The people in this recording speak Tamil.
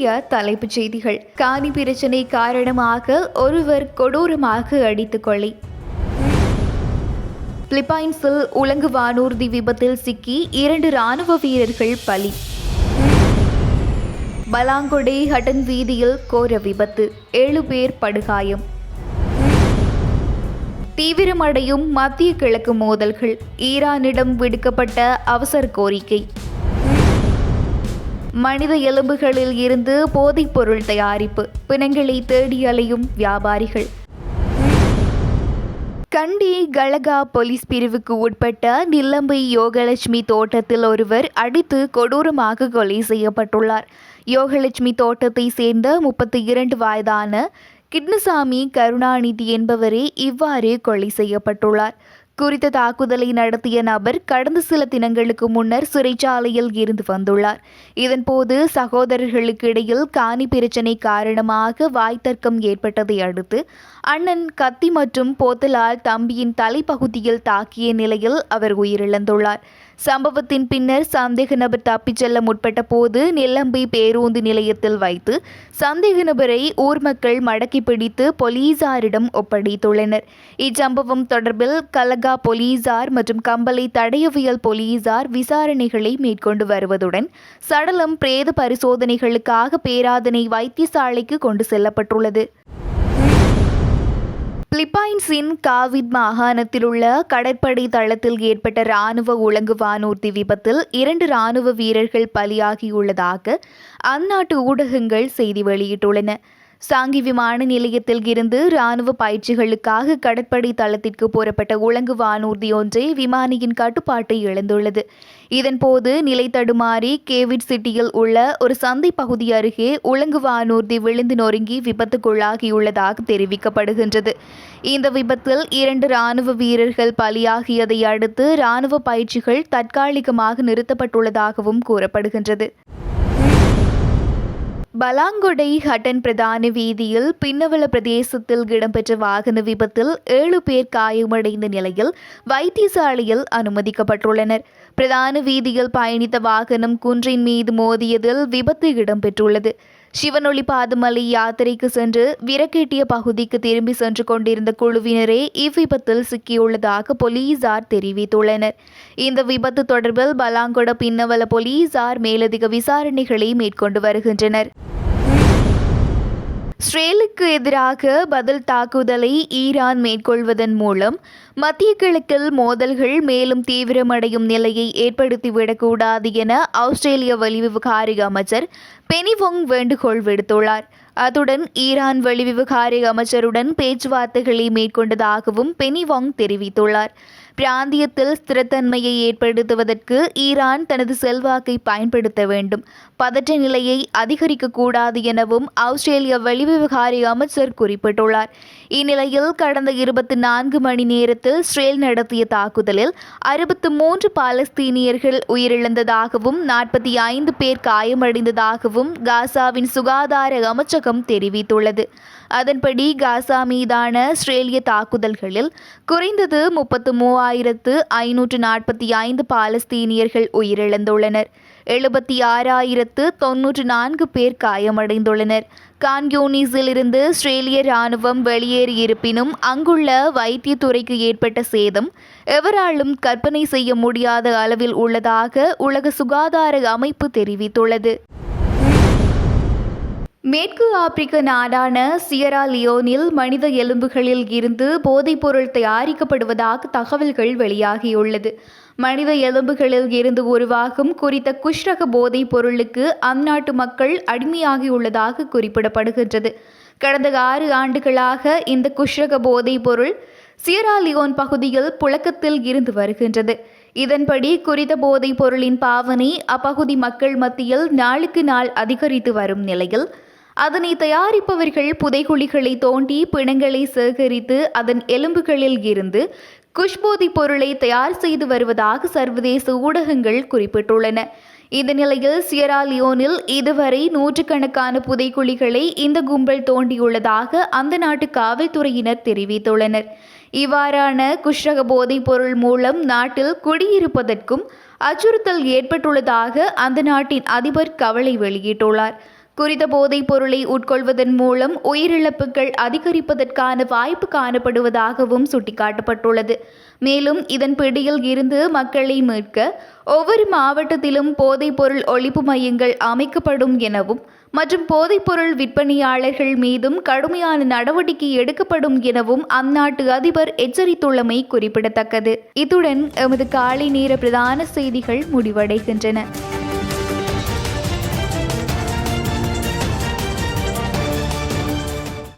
இன்றைய தலைப்புச் செய்திகள். காணி பிரச்சனை காரணமாக ஒருவர் கொடூரமாக அடித்துக் கொலை. பிலிப்பைன்ஸில் உலங்கு வானூர்தி விபத்தில் சிக்கி இரண்டு ராணுவ வீரர்கள் பலி. பலாங்கொடை ஹட்டன் வீதியில் கோர விபத்து. ஏழு பேர் படுகாயம். தீவிரமடையும் மத்திய கிழக்கு மோதல்கள். ஈரானிடம் விடுக்கப்பட்ட அவசர கோரிக்கை. மனித எலும்புகளில் இருந்து போதைப் பொருள் தயாரிப்பு பிணங்களை தேடி அலையும் வியாபாரிகள். கண்டி கலகா போலீஸ் பிரிவுக்கு உட்பட்ட நில்லம்பை யோகலட்சுமி தோட்டத்தில் ஒருவர் அடித்து கொடூரமாக கொலை செய்யப்பட்டுள்ளார். யோகலட்சுமி தோட்டத்தை சேர்ந்த முப்பத்தி இரண்டு வயதான கிட்னசாமி கருணாநிதி என்பவரே இவ்வாறு கொலை செய்யப்பட்டுள்ளார். குறித்த தாக்குதலை நடத்திய நபர் கடந்த சில தினங்களுக்கு முன்னர் சிறைச்சாலையில் இருந்து வந்துள்ளார். இதன்போது சகோதரர்களுக்கு இடையில் காணி பிரச்சினை காரணமாக வாய்த்தர்க்கம் ஏற்பட்டதை அடுத்து அண்ணன் கத்தி மற்றும் போத்தலால் தம்பியின் தலைப்பகுதியில் தாக்கிய நிலையில் அவர் உயிரிழந்துள்ளார். சம்பவத்தின் பின்னர் சந்தேக நபர் தப்பிச் செல்ல முற்பட்ட போது நெல்லம்பை பேருந்து நிலையத்தில் வைத்து சந்தேக நபரை ஊர் மக்கள் மடக்கி பிடித்து போலீசாரிடம் ஒப்படைத்துள்ளனர். இச்சம்பவம் தொடர்பில் கலகா போலீசார் மற்றும் கம்பளை தடயவியல் போலீசார் விசாரணைகளை மேற்கொண்டு வருவதுடன் சடலம் பிரேத பரிசோதனைகளுக்காக பேராதனை வைத்தியசாலைக்கு கொண்டு செல்லப்பட்டுள்ளது. பிலிப்பைன்ஸின் காவிட் மாகாணத்தில் உள்ள கடற்படை தளத்தில் ஏற்பட்ட ராணுவ உலங்கு வானூர்தி விபத்தில் இரண்டு ராணுவ வீரர்கள் பலியாகியுள்ளதாக அந்நாட்டு ஊடகங்கள் செய்தி வெளியிட்டுள்ளன. சாங்கி விமான நிலையத்தில் இருந்து ராணுவ பயிற்சிகளுக்காக கடற்படை தளத்திற்கு புறப்பட்ட உலங்கு வானூர்தி ஒன்றை விமானியின் கட்டுப்பாட்டை இழந்துள்ளது. இதன்போது நிலை தடுமாறி கேவிட் சிட்டியில் உள்ள ஒரு சந்தை பகுதி அருகே உலங்கு வானூர்தி விழுந்து நொறுங்கி விபத்துக்குள்ளாகியுள்ளதாக தெரிவிக்கப்படுகின்றது. இந்த விபத்தில் இரண்டு ராணுவ வீரர்கள் பலியாகியதை அடுத்து ராணுவ பயிற்சிகள் தற்காலிகமாக நிறுத்தப்பட்டுள்ளதாகவும் கூறப்படுகின்றது. பலாங்கொடை ஹட்டன் பிரதான வீதியில் பின்னவள பிரதேசத்தில் இடம்பெற்ற வாகன விபத்தில் ஏழு பேர் காயமடைந்த நிலையில் வைத்தியசாலையில் அனுமதிக்கப்பட்டுள்ளனர். பிரதான வீதியில் பயணித்த வாகனம் குன்றின் மீது மோதியதில் விபத்து இடம்பெற்றுள்ளது. சிவனொளி பாதமலை யாத்திரைக்கு சென்று விரக்கெட்டிய பகுதிக்கு திரும்பி சென்று கொண்டிருந்த குழுவினரே இவ்விபத்தில் சிக்கியுள்ளதாக போலீசார் தெரிவித்துள்ளனர். இந்த விபத்து தொடர்பில் பலாங்கொட பின்னவல போலீசார் மேலதிக விசாரணைகளை மேற்கொண்டு வருகின்றனர். இஸ்ரேலுக்கு எதிராக பதில் தாக்குதலை ஈரான் மேற்கொள்வதன் மூலம் மத்திய கிழக்கில் மோதல்கள் மேலும் தீவிரமடையும் நிலையை ஏற்படுத்திவிடக்கூடாது என ஆஸ்திரேலிய வெளிவிவகார அமைச்சர் பெனிவொங் வேண்டுகோள் விடுத்துள்ளார். அத்துடன் ஈரான் வெளிவிவகார அமைச்சருடன் பேச்சுவார்த்தைகளை மேற்கொண்டதாகவும் பெனிவாங் தெரிவித்துள்ளார். பிராந்தியத்தில் ஸ்திரத்தன்மையை ஏற்படுத்துவதற்கு ஈரான் தனது செல்வாக்கை பயன்படுத்த வேண்டும். பதற்ற நிலையை அதிகரிக்கக்கூடாது எனவும் ஆஸ்திரேலிய வெளிவிவகார அமைச்சர் குறிப்பிட்டுள்ளார். இந்நிலையில் கடந்த இருபத்தி நான்கு மணி நேரத்தில் ஸ்ரேல் நடத்திய தாக்குதலில் அறுபத்து மூன்று பாலஸ்தீனியர்கள் உயிரிழந்ததாகவும் நாற்பத்தி ஐந்து பேர் காயமடைந்ததாகவும் காசாவின் சுகாதார அமைச்சகம் தெரிவித்துள்ளது. அதன்படி காசா மீதான இஸ்ரேலிய தாக்குதல்களில் குறைந்தது முப்பத்து மூவாயிரத்து ஐநூற்று நாற்பத்தி ஐந்து பாலஸ்தீனியர்கள் உயிரிழந்துள்ளனர். எழுபத்தி ஆறாயிரத்து தொன்னூற்று நான்கு பேர் காயமடைந்துள்ளனர். கான்யூனிஸில் இருந்து இஸ்ரேலிய இராணுவம் வெளியேறியிருப்பினும் அங்குள்ள வைத்தியத்துறைக்கு ஏற்பட்ட சேதம் எவராலும் கற்பனை செய்ய முடியாத அளவில் உள்ளதாக உலக சுகாதார அமைப்பு தெரிவித்துள்ளது. மேற்கு ஆப்பிரிக்க நாடான சியரா லியோனில் மனித எலும்புகளில் இருந்து போதைப்பொருள் தயாரிக்கப்படுவதாக தகவல்கள் வெளியாகியுள்ளது. மனித எலும்புகளில் இருந்து உருவாகும் குறித்த குஷ்ரக போதைப் பொருளுக்கு அந்நாட்டு மக்கள் அடிமையாகியுள்ளதாக குறிப்பிடப்படுகின்றது. கடந்த ஆறு ஆண்டுகளாக இந்த குஷ்ரக போதைப் பொருள் சியரா லியோன் பகுதியில் புழக்கத்தில் இருந்து வருகின்றது. இதன்படி குறித்த போதைப் பொருளின் பாவனை அப்பகுதி மக்கள் மத்தியில் நாளுக்கு நாள் அதிகரித்து வரும் நிலையில் அதனை தயாரிப்பவர்கள் புதைகுழிகளை தோண்டி பிணங்களை சேகரித்து அதன் எலும்புகளில் இருந்து குஷ்போதி பொருளை தயார் செய்து வருவதாக சர்வதேச ஊடகங்கள் குறிப்பிட்டுள்ளன. இந்த நிலையில் சியரா லியோனில் இதுவரை நூற்றுக்கணக்கான புதைக்குழிகளை இந்த கும்பல் தோண்டியுள்ளதாக அந்த நாட்டு காவல்துறையினர் தெரிவித்துள்ளனர். இவ்வாறான குஷ்ரக போதைப் பொருள் மூலம் நாட்டில் குடியிருப்பதற்கும் அச்சுறுத்தல் ஏற்பட்டுள்ளதாக அந்த நாட்டின் அதிபர் கவலை வெளியிட்டுள்ளார். குறித்த போதைப் பொருளை உட்கொள்வதன் மூலம் உயிரிழப்புகள் அதிகரிப்பதற்கான வாய்ப்பு காணப்படுவதாகவும் சுட்டிக்காட்டப்பட்டுள்ளது. மேலும் இதன் பிடியில் இருந்து மக்களை மீட்க ஒவ்வொரு மாவட்டத்திலும் போதைப்பொருள் ஒழிப்பு மையங்கள் அமைக்கப்படும் எனவும் மற்றும் போதைப்பொருள் விற்பனையாளர்கள் மீதும் கடுமையான நடவடிக்கை எடுக்கப்படும் எனவும் அந்நாட்டு அதிபர் எச்சரித்துள்ளமை குறிப்பிடத்தக்கது. இத்துடன் எமது காலை நேர பிரதான செய்திகள் முடிவடைகின்றன.